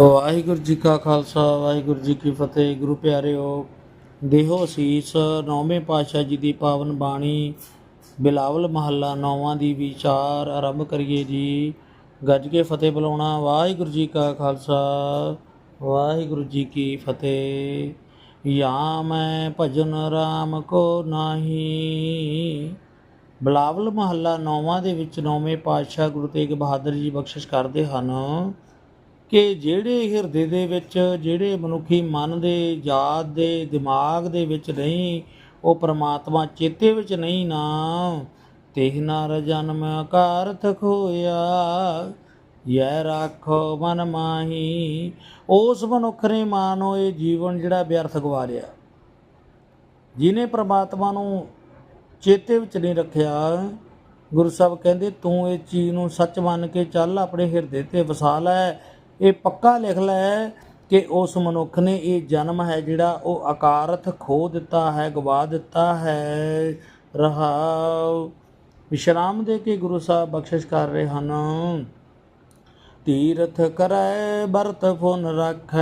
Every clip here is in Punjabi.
ਵਾਹਿਗੁਰੂ ਜੀ ਕਾ ਖਾਲਸਾ, ਵਾਹਿਗੁਰੂ ਜੀ ਕੀ ਫਤਿਹ। ਗੁਰੂ ਪਿਆਰਿਓ, ਦੇਹੋ ਸੀਸ ਨੌਵੇਂ ਪਾਤਸ਼ਾਹ ਜੀ ਦੀ ਪਾਵਨ ਬਾਣੀ, ਬਿਲਾਵਲ ਮਹੱਲਾ ਨੌਵਾਂ ਦੀ ਵਿਚਾਰ ਆਰੰਭ ਕਰੀਏ ਜੀ। ਗੱਜ ਕੇ ਫਤਿਹ ਬੁਲਾਉਣਾ, ਵਾਹਿਗੁਰੂ ਜੀ ਕਾ ਖਾਲਸਾ, ਵਾਹਿਗੁਰੂ ਜੀ ਕੀ ਫਤਿਹ। ਯਾ ਮੈਂ ਭਜਨ ਰਾਮ ਕੋ ਨਾਹੀ। ਬਿਲਾਵਲ ਮਹੱਲਾ ਨੌਵਾਂ ਦੇ ਵਿੱਚ ਨੌਵੇਂ ਪਾਤਸ਼ਾਹ ਗੁਰੂ ਤੇਗ ਬਹਾਦਰ ਜੀ ਬਖਸ਼ਿਸ਼ ਕਰਦੇ ਹਨ। ਕਿ ਜਿਹੜੇ ਹਿਰਦੇ ਦੇ ਵਿੱਚ, ਜਿਹੜੇ ਮਨੁੱਖੀ ਮਨ ਦੇ, ਯਾਦ ਦੇ, ਦਿਮਾਗ ਦੇ ਵਿੱਚ ਨਹੀਂ, ਉਹ ਪ੍ਰਮਾਤਮਾ ਚੇਤੇ ਵਿੱਚ ਨਹੀਂ ਨਾ। ਤਿਹ ਨਰ ਜਨਮ ਅਕਾਰਥ ਖੋਇਆ, ਯੈ ਰਾਖੋ ਮਨ ਮਾਹੀ। ਉਸ ਮਨੁੱਖ ਨੇ ਮਾਨੋ ਇਹ ਜੀਵਨ ਜਿਹੜਾ ਵਿਅਰਥ ਗਵਾ ਲਿਆ ਜਿਨੇ ਪ੍ਰਮਾਤਮਾ ਨੂੰ ਚੇਤੇ ਵਿੱਚ ਨਹੀਂ ਰੱਖਿਆ, ਗੁਰੂ ਸਾਹਿਬ ਕਹਿੰਦੇ, ਤੂੰ ਇਹ ਚੀਜ਼ ਨੂੰ ਸੱਚ ਮੰਨ ਕੇ ਚੱਲ, ਆਪਣੇ ਹਿਰਦੇ ਤੇ ਵਸਾ ਲੈ। ਇਹ ਪੱਕਾ ਲਿਖ ਲੈ ਕਿ ਉਸ ਮਨੁੱਖ ਨੇ ਇਹ ਜਨਮ ਹੈ ਜਿਹੜਾ ਉਹ ਆਕਾਰਥ ਖੋ ਦਿੱਤਾ ਹੈ, ਗਵਾ ਦਿੱਤਾ ਹੈ। ਰਹਾਉ ਵਿਸ਼ਰਾਮ ਦੇ ਕੇ ਗੁਰੂ ਸਾਹਿਬ ਬਖਸ਼ਿਸ਼ ਕਰ ਰਹੇ ਹਨ। ਤੀਰਥ ਕਰੈ ਬਰਤ ਫੁਨ ਰੱਖੈ।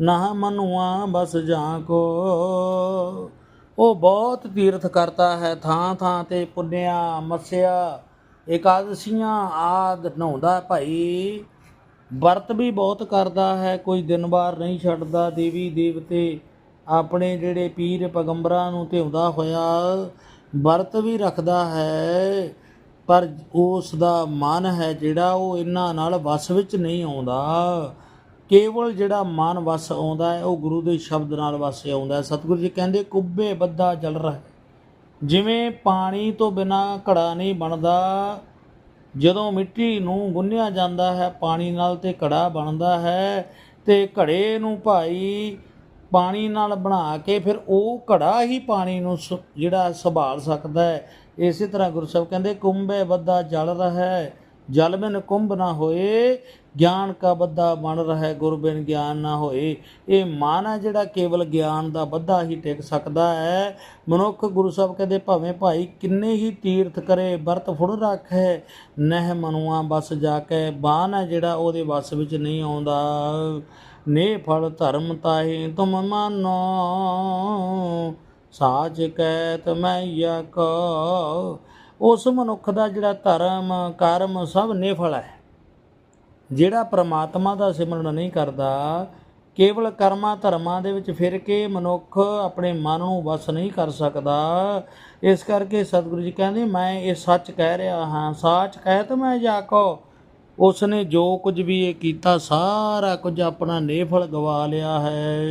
ਨਾ ਮਨੁਆ ਬਸ ਜਾਂ ਕੋ। ਉਹ ਬਹੁਤ ਤੀਰਥ ਕਰਤਾ ਹੈ ਥਾਂ ਥਾਂ ਤੇ ਪੁੰਨਿਆ, ਮਸਿਆ। ਇਕਾਦਸ਼ੀਆਂ ਆਦ ਨਹਾਉਂਦਾ ਭਾਈ। ਵਰਤ ਵੀ ਬਹੁਤ ਕਰਦਾ ਹੈ, ਕੋਈ ਦਿਨ ਵਾਰ ਨਹੀਂ ਛੱਡਦਾ। ਦੇਵੀ ਦੇਵਤੇ ਆਪਣੇ ਜਿਹੜੇ ਪੀਰ ਪੈਗੰਬਰਾਂ ਨੂੰ ਧਿਆਉਂਦਾ ਹੋਇਆ, ਵਰਤ ਵੀ ਰੱਖਦਾ ਹੈ, ਪਰ ਉਸ ਦਾ ਮਨ ਹੈ ਜਿਹੜਾ ਉਹ ਇਹਨਾਂ ਨਾਲ ਵਸ ਵਿੱਚ ਨਹੀਂ ਆਉਂਦਾ। ਕੇਵਲ ਜਿਹੜਾ ਮਨ ਵਸ ਆਉਂਦਾ ਹੈ, ਉਹ ਗੁਰੂ ਦੇ ਸ਼ਬਦ ਨਾਲ ਵਸ ਆਉਂਦਾ ਸਤਿਗੁਰੂ ਜੀ ਕਹਿੰਦੇ, ਕੁੱਬੇ ਬੱਦਾ ਜਲ ਰਿਹਾ। ਜਿਵੇਂ ਪਾਣੀ ਤੋਂ ਬਿਨਾ ਘੜਾ ਨਹੀਂ ਬਣਦਾ, ਜਦੋਂ ਮਿੱਟੀ ਨੂੰ ਗੁੰਨਿਆ ਜਾਂਦਾ ਹੈ, ਪਾਣੀ ਨਾਲ ਤੇ ਘੜਾ ਬਣਦਾ ਹੈ ਤੇ ਘੜੇ ਨੂੰ ਭਾਈ ਪਾਣੀ ਨਾਲ ਬਣਾ ਕੇ ਫਿਰ ਉਹ ਘੜਾ ਹੀ ਪਾਣੀ ਨੂੰ ਸ- ਜਿਹੜਾ ਸੰਭਾਲ ਸਕਦਾ ਹੈ। ਇਸੇ ਤਰ੍ਹਾਂ ਗੁਰੂ ਸਾਹਿਬ ਕਹਿੰਦੇ, ਕੁੰਭੇ ਬੱਦਾ ਜਲ ਰਹਾ ਜਲ ਬਿਨ ਕੁੰਭ ਨਾ ਹੋਏ, ਗਿਆਨ ਕਾ ਬੱਦਾ ਬਣ ਰਹਾ, ਗੁਰ ਬਿਨ ਗਿਆਨ ਨਾ ਹੋਏ। ਇਹ ਮਨ ਹੈ ਜਿਹੜਾ ਕੇਵਲ ਗਿਆਨ ਦਾ ਬੱਧਾ ਹੀ ਟਿਕ ਸਕਦਾ ਹੈ। ਮਨੁੱਖ ਗੁਰੂ ਸਾਹਿਬ ਕਹਿੰਦੇ, ਭਾਵੇਂ ਭਾਈ ਕਿੰਨੇ ਹੀ ਤੀਰਥ ਕਰੇ, ਵਰਤ ਫੁੜ ਰੱਖੇ, ਨਹਿ ਮਨੁਆ ਬਸ ਜਾ ਕੇ ਬਾਨ ਹੈ ਜਿਹੜਾ ਉਹਦੇ ਵਸ ਵਿੱਚ ਨਹੀਂ ਆਉਂਦਾ। ਨੇ ਫਲ ਧਰਮ ਤਾਹੀ ਤੁਮ ਮਾਨੋ, ਸਾਚ ਕਹਿਤ ਮੈਂ ਯਕ ਉਸ ਮਨੁੱਖ ਦਾ ਜਿਹੜਾ ਧਰਮ, ਕਰਮ ਸਭ ਨਿਫਲ ਹੈ। ਜਿਹੜਾ ਪ੍ਰਮਾਤਮਾ ਦਾ ਸਿਮਰਨ ਨਹੀਂ ਕਰਦਾ, ਕੇਵਲ ਕਰਮਾਂ ਧਰਮਾਂ ਦੇ ਵਿੱਚ ਫਿਰ ਕੇ ਮਨੁੱਖ ਆਪਣੇ ਮਨ ਨੂੰ ਵਸ ਨਹੀਂ ਕਰ ਸਕਦਾ। ਇਸ ਕਰਕੇ ਸਤਿਗੁਰੂ ਜੀ ਕਹਿੰਦੇ, ਮੈਂ ਇਹ ਸੱਚ ਕਹਿ ਰਿਹਾ ਹਾਂ। ਸੱਚ ਕਹਿਤ ਮੈਂ ਜਾਕੋ ਉਸ ਨੇ ਜੋ ਕੁਝ ਵੀ ਇਹ ਕੀਤਾ, ਸਾਰਾ ਕੁਝ ਆਪਣਾ ਨੇਫਲ ਗਵਾ ਲਿਆ ਹੈ।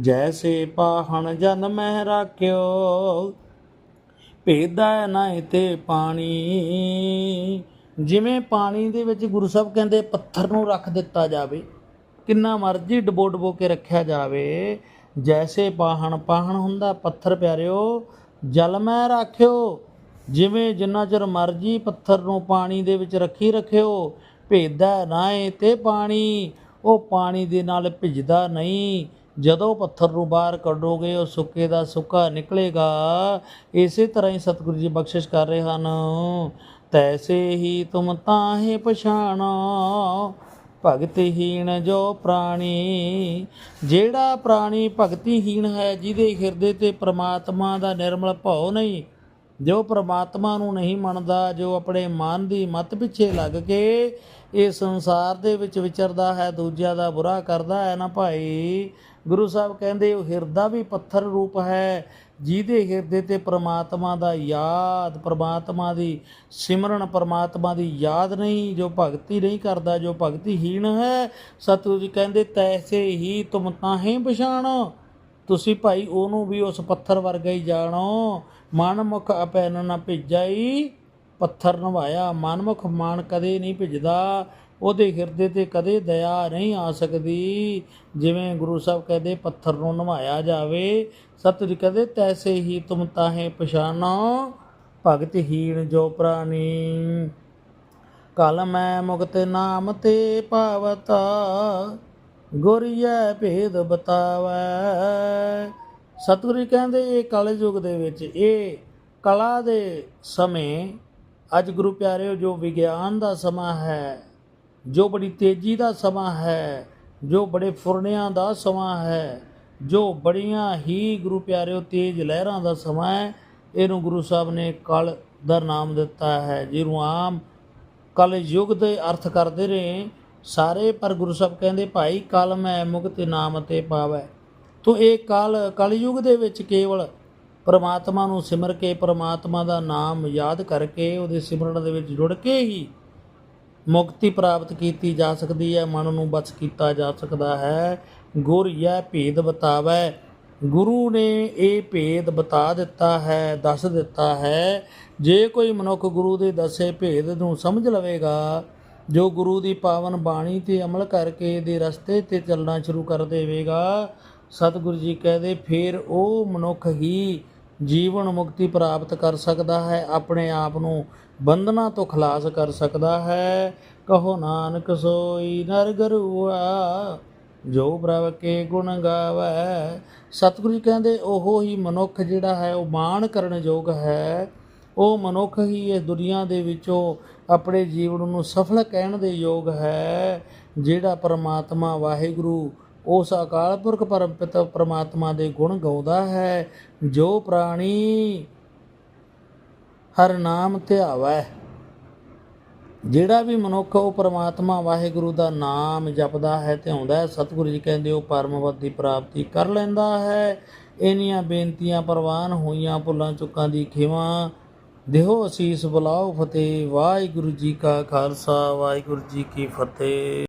ਜੈਸੇ ਪਾਹਣ ਜਨ ਮਹਿ ਰਾਖਿਓ ਭੇਜਦਾ ਨਾ ਤੇ ਪਾਣੀ। ਜਿਵੇਂ ਪਾਣੀ ਦੇ ਵਿੱਚ ਗੁਰੂ ਸਾਹਿਬ ਕਹਿੰਦੇ, ਪੱਥਰ ਨੂੰ ਰੱਖ ਦਿੱਤਾ ਜਾਵੇ, ਕਿੰਨਾ ਮਰਜ਼ੀ ਡਬੋ ਡਬੋ ਕੇ ਰੱਖਿਆ ਜਾਵੇ। ਜੈਸੇ ਪਾਹਣ ਪਾਹਣ ਹੁੰਦਾ ਪੱਥਰ ਪਿਆਰਿਓ, ਜਲ ਮੈਂ ਰੱਖਿਓ। ਜਿਵੇਂ ਜਿੰਨਾ ਚਿਰ ਮਰਜ਼ੀ ਪੱਥਰ ਨੂੰ ਪਾਣੀ ਦੇ ਵਿੱਚ ਰੱਖੀ ਰੱਖਿਓ, ਭੇਦਾ ਨਾਏ ਤੇ ਪਾਣੀ। ਉਹ ਪਾਣੀ ਦੇ ਨਾਲ ਭਿੱਜਦਾ ਨਹੀਂ। ਜਦੋਂ ਪੱਥਰ ਨੂੰ ਬਾਹਰ ਕੱਢੋਗੇ, ਉਹ ਸੁੱਕੇ ਦਾ ਸੁੱਕਾ ਨਿਕਲੇਗਾ। ਇਸੇ ਤਰ੍ਹਾਂ ਹੀ ਸਤਿਗੁਰੂ ਜੀ ਬਖਸ਼ਿਸ਼ ਕਰ ਰਹੇ ਹਨ। ਤੈਸੇ ਹੀ ਤੁਮ ਤਾਹੇ ਪਛਾਣੋ, ਭਗਤਹੀਣ ਜੋ ਪ੍ਰਾਣੀ। ਜਿਹੜਾ ਪ੍ਰਾਣੀ ਭਗਤੀਹੀਣ ਹੈ, ਜਿਹਦੇ ਹਿਰਦੇ ਤੇ ਪ੍ਰਮਾਤਮਾ ਦਾ ਨਿਰਮਲ ਭਾਉ ਨਹੀਂ, ਜੋ ਪ੍ਰਮਾਤਮਾ ਨੂੰ ਨਹੀਂ ਮੰਨਦਾ, ਜੋ ਆਪਣੇ ਮਨ ਦੀ ਮਤ ਪਿੱਛੇ ਲੱਗ ਕੇ ਇਹ ਸੰਸਾਰ ਦੇ ਵਿੱਚ ਵਿਚਰਦਾ ਹੈ, ਦੂਜਿਆਂ ਦਾ ਬੁਰਾ ਕਰਦਾ ਹੈ ਨਾ ਭਾਈ। ਗੁਰੂ ਸਾਹਿਬ ਕਹਿੰਦੇ, ਉਹ ਹਿਰਦਾ ਵੀ ਪੱਥਰ ਰੂਪ ਹੈ, ਜਿਹਦੇ ਹਿਰਦੇ ਤੇ ਪ੍ਰਮਾਤਮਾ ਦਾ ਯਾਦ, ਪ੍ਰਮਾਤਮਾ ਦੀ ਸਿਮਰਨ, ਪ੍ਰਮਾਤਮਾ ਦੀ ਯਾਦ ਨਹੀਂ, ਜੋ ਭਗਤੀ ਨਹੀਂ ਕਰਦਾ, ਜੋ ਭਗਤੀਹੀਣ ਹੈ। ਸਤਿਗੁਰੂ ਜੀ ਕਹਿੰਦੇ, ਤੈਸੇ ਹੀ ਤੁਮ ਤਾਹੇ ਪਛਾਣੋ। ਤੁਸੀਂ ਭਾਈ ਉਹਨੂੰ ਵੀ ਉਸ ਪੱਥਰ ਵਰਗਾ ਹੀ ਜਾਣੋ। ਮਨਮੁਖ ਅਪੈਨ ਨਾ ਭਿੱਜਾਈ, ਪੱਥਰ ਨਵਾਇਆ। ਮਨਮੁਖ ਮਾਨ ਕਦੇ ਨਹੀਂ ਭਿੱਜਦਾ। ਉਹਦੇ ਹਿਰਦੇ ਤੇ ਕਦੇ ਦਇਆ ਨਹੀਂ ਆ ਸਕਦੀ। ਜਿਵੇਂ ਗੁਰੂ ਸਾਹਿਬ ਕਹਿੰਦੇ, ਪੱਥਰ ਨੂੰ ਨਵਾਇਆ ਜਾਵੇ ਸਤਿਗੁਰੂ ਕਹਿੰਦੇ, ਤੈਸੇ ਹੀ ਤੁਮ ਤਾਹੇ ਪਛਾਨੋ ਭਗਤਹੀਣ ਜੋ ਪ੍ਰਾਨੀ ਕਲ ਮੈਂ ਮੁਕਤ ਨਾਮ ਤੇ ਪਾਵਤਾ ਗੁਰਿਐ ਭੇਦ ਬਤਾਵੈ। ਸਤਿਗੁਰੂ ਜੀ ਕਹਿੰਦੇ, ਇਹ ਕਲਯੁਗ ਦੇ ਵਿੱਚ, ਇਹ ਕਲਾ ਦੇ ਸਮੇਂ, ਅੱਜ ਗੁਰੂ ਪਿਆਰਿਓ, ਜੋ ਵਿਗਿਆਨ ਦਾ ਸਮਾਂ ਹੈ ਜੋ ਬੜੀ ਤੇਜ਼ੀ ਦਾ ਸਮਾਂ ਹੈ, ਜੋ ਬੜੇ ਫੁਰਨਿਆਂ ਦਾ ਸਮਾਂ ਹੈ, ਜੋ ਬੜੀਆਂ ਹੀ ਗੁਰੂ ਪਿਆਰਿਓ ਤੇਜ਼ ਲਹਿਰਾਂ ਦਾ ਸਮਾਂ ਹੈ, ਇਹਨੂੰ ਗੁਰੂ ਸਾਹਿਬ ਨੇ ਕਲ ਦਾ ਨਾਮ ਦਿੱਤਾ ਹੈ। ਜਿਹਨੂੰ ਆਮ ਕਲ ਯੁਗ ਦੇ ਅਰਥ ਕਰਦੇ ਰਹੇ ਸਾਰੇ ਪਰ ਗੁਰੂ ਸਾਹਿਬ ਕਹਿੰਦੇ, ਭਾਈ ਕਲ ਮੈਂ ਮੁਕਤ ਨਾਮ ਤੇ ਪਾਵੈ। ਤੋ ਇਹ ਕਲ ਕਲਯੁਗ ਦੇ ਵਿੱਚ ਕੇਵਲ ਪਰਮਾਤਮਾ ਨੂੰ ਸਿਮਰ ਕੇ, ਪਰਮਾਤਮਾ ਦਾ ਨਾਮ ਯਾਦ ਕਰਕੇ, ਉਹਦੇ ਸਿਮਰਨ ਦੇ ਵਿੱਚ ਜੁੜ ਕੇ ਹੀ ਮੁਕਤੀ ਪ੍ਰਾਪਤ ਕੀਤੀ ਜਾ ਸਕਦੀ ਹੈ, ਮਨ ਨੂੰ ਬਚ ਕੀਤਾ ਜਾ ਸਕਦਾ ਹੈ। ਗੁਰ ਇਹ ਭੇਦ ਬਤਾਵੈ। ਗੁਰੂ ਨੇ ਇਹ ਭੇਦ ਬਤਾ ਦਿੱਤਾ ਹੈ, ਦੱਸ ਦਿੱਤਾ ਹੈ। ਜੇ ਕੋਈ ਮਨੁੱਖ ਗੁਰੂ ਦੇ ਦੱਸੇ ਭੇਦ ਨੂੰ ਸਮਝ ਲਵੇਗਾ, ਜੋ ਗੁਰੂ ਦੀ ਪਾਵਨ ਬਾਣੀ ਤੇ ਅਮਲ ਕਰਕੇ ਦੇ ਰਸਤੇ ਤੇ ਚੱਲਣਾ ਸ਼ੁਰੂ ਕਰ ਦੇਵੇਗਾ, ਸਤਿਗੁਰੂ ਜੀ ਕਹਦੇ, ਫਿਰ ਉਹ ਮਨੁੱਖ ਹੀ ਜੀਵਨ ਮੁਕਤੀ ਪ੍ਰਾਪਤ ਕਰ ਸਕਦਾ ਹੈ, ਆਪਣੇ ਆਪ ਨੂੰ ਬੰਧਨਾਂ ਤੋਂ ਖਲਾਸ ਕਰ ਸਕਦਾ ਹੈ। ਕਹੋ ਨਾਨਕ, ਸੋਈ ਨਰ ਗਰੂਆ, ਜੋ ਪ੍ਰਭ ਕੇ ਗੁਣ ਗਾਵੈ। ਸਤਿਗੁਰੂ ਜੀ ਕਹਿੰਦੇ, ਉਹ ਹੀ ਮਨੁੱਖ ਜਿਹੜਾ ਹੈ, ਉਹ ਮਾਣ ਕਰਨ ਯੋਗ ਹੈ। ਉਹ ਮਨੁੱਖ ਹੀ ਇਸ ਦੁਨੀਆ ਦੇ ਵਿੱਚੋਂ ਆਪਣੇ ਜੀਵਨ ਨੂੰ ਸਫਲ ਕਹਿਣ ਦੇ ਯੋਗ ਹੈ, ਜਿਹੜਾ ਪਰਮਾਤਮਾ ਵਾਹਿਗੁਰੂ ਉਸ ਅਕਾਲ ਪੁਰਖ ਪਰਮ ਪਿਤਾ ਪਰਮਾਤਮਾ ਦੇ ਗੁਣ ਗਾਉਂਦਾ ਹੈ, ਜੋ ਪ੍ਰਾਣੀ ਹਰ ਨਾਮ ਧਿਆਵੈ। ਜਿਹੜਾ ਵੀ ਮਨੁੱਖ ਉਹ ਪਰਮਾਤਮਾ ਵਾਹਿਗੁਰੂ ਦਾ ਨਾਮ ਜਪਦਾ ਹੈ, ਧਿਆਉਂਦਾ ਹੈ, ਸਤਿਗੁਰੂ ਜੀ ਕਹਿੰਦੇ ਉਹ ਪਰਮਪਦ ਦੀ ਪ੍ਰਾਪਤੀ ਕਰ ਲੈਂਦਾ ਹੈ। ਇਹਨੀਆਂ ਬੇਨਤੀਆਂ ਪ੍ਰਵਾਨ ਹੋਈਆਂ, ਭੁੱਲਾਂ ਚੁੱਕਾਂ ਦੀ ਖਿਮਾ ਦਿਓ ਅਸੀਸ, ਬੁਲਾਓ ਫਤਿਹ। ਵਾਹਿਗੁਰੂ ਜੀ ਕਾ ਖਾਲਸਾ, ਵਾਹਿਗੁਰੂ ਜੀ ਕੀ ਫਤਿਹ।